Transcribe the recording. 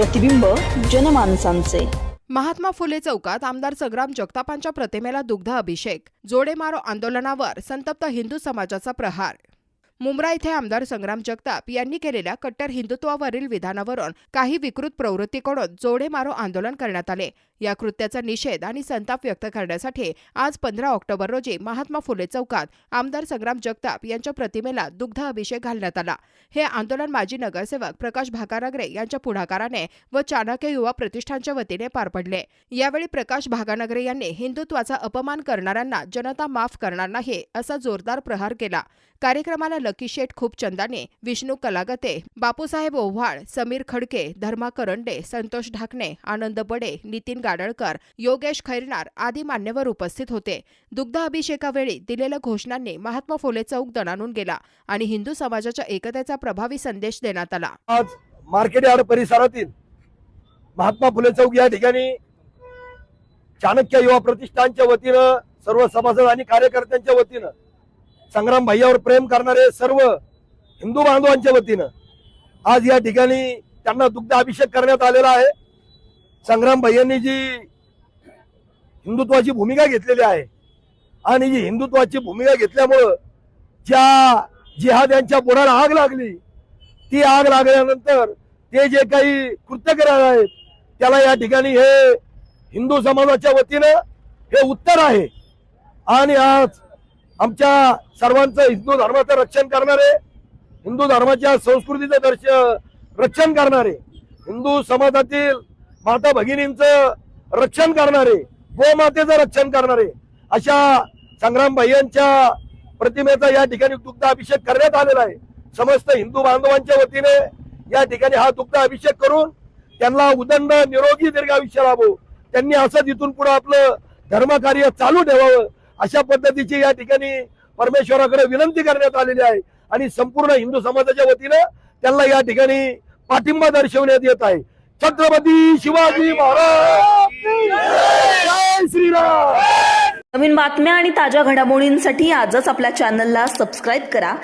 प्रतिबिंब जनमानसांचे. महात्मा फुले चौकात आमदार संग्राम जगतापांच्या प्रतिमेला दुग्ध अभिषेक जोडेमारो आंदोलनावर संतप्त हिंदू समाजाचा प्रहार. मुंब्रा इथे आमदार संग्राम जगताप यांनी केलेल्या कट्टर हिंदुत्वावरील विधानावरून काही विकृत प्रवृत्तीकडून जोडेमारो आंदोलन करण्यात आले. या कृत्याचा निषेध आणि संताप व्यक्त करण्यासाठी आज पंधरा ऑक्टोबर रोजी महात्मा फुले चौकात आमदार संग्राम जगताप यांच्या प्रतिमेला दुग्ध अभिषेक घालण्यात आला. हे आंदोलन माजी नगरसेवक प्रकाश भागानगरे यांच्या पुढाकाराने व चाणक्य युवा प्रतिष्ठानच्या वतीने पार पडले. यावेळी प्रकाश भागानगरे यांनी हिंदुत्वाचा अपमान करणाऱ्यांना जनता माफ करणार नाही असा जोरदार प्रहार केला. कार्यक्रमाला लकी शेठ खूपचंदाने विष्णू कलागते बापूसाहेब ओव्हाळ समीर खडके धर्मा करंडे संतोष ढाकणे आनंद बडे नितीन गाडळकर योगेश खैरनार आदी मान्यवर उपस्थित होते. दुग्ध अभिषेकावेळी दिलेल्या घोषणांनी महात्मा फुले चौक दणानून गेला आणि हिंदू समाजाच्या एकतेचा प्रभावी संदेश देण्यात आला. आज मार्केट यार्ड परिसरातील महात्मा फुले चौक या ठिकाणी चाणक्य युवा प्रतिष्ठानच्या वतीनं सर्व सभासद आणि कार्यकर्त्यांच्या वतीनं संग्राम भैयावर प्रेम करणारे सर्व हिंदू बांधवांच्या वतीनं आज या ठिकाणी त्यांना दुग्ध अभिषेक करण्यात आलेला आहे. संग्राम भैयांनी जी हिंदुत्वाची भूमिका घेतलेली आहे आणि जी हिंदुत्वाची भूमिका घेतल्यामुळं ज्या जिहाद यांच्या बुडाला आग लागली ती आग लागल्यानंतर ते जे काही कृत्य करणार आहेत त्याला या ठिकाणी हे हिंदू समाजाच्या वतीनं हे उत्तर आहे. आणि आज आमच्या सर्वांचं हिंदू धर्माचं रक्षण करणारे हिंदू धर्माच्या संस्कृतीचं दर्श रक्षण करणारे हिंदू समाजातील माता भगिनींचं रक्षण करणारे गोमातेचं रक्षण करणारे अशा संग्राम भैयांच्या प्रतिमेचा या ठिकाणी दुग्ध अभिषेक करण्यात आलेला आहे. समस्त हिंदू बांधवांच्या वतीने या ठिकाणी हा दुग्ध अभिषेक करून त्यांना उदंड निरोगी दीर्घ आयुष्य लाभो. त्यांनी असं तिथून पुढे आपलं धर्मकार्य चालू ठेवावं. अशा पद्धतीची या ठिकाणी परमेश्वराकडे विनंती करण्यात आलेली आहे. आणि संपूर्ण हिंदू समाजाच्या वतीनं त्यांना या ठिकाणी पाठिंबा दर्शवण्यात येत आहे. छत्रपती शिवाजी महाराज जय श्रीराम! नवीन बातम्या आणि ताज्या घडामोडींसाठी आजच आपल्या चॅनलला सबस्क्राईब करा.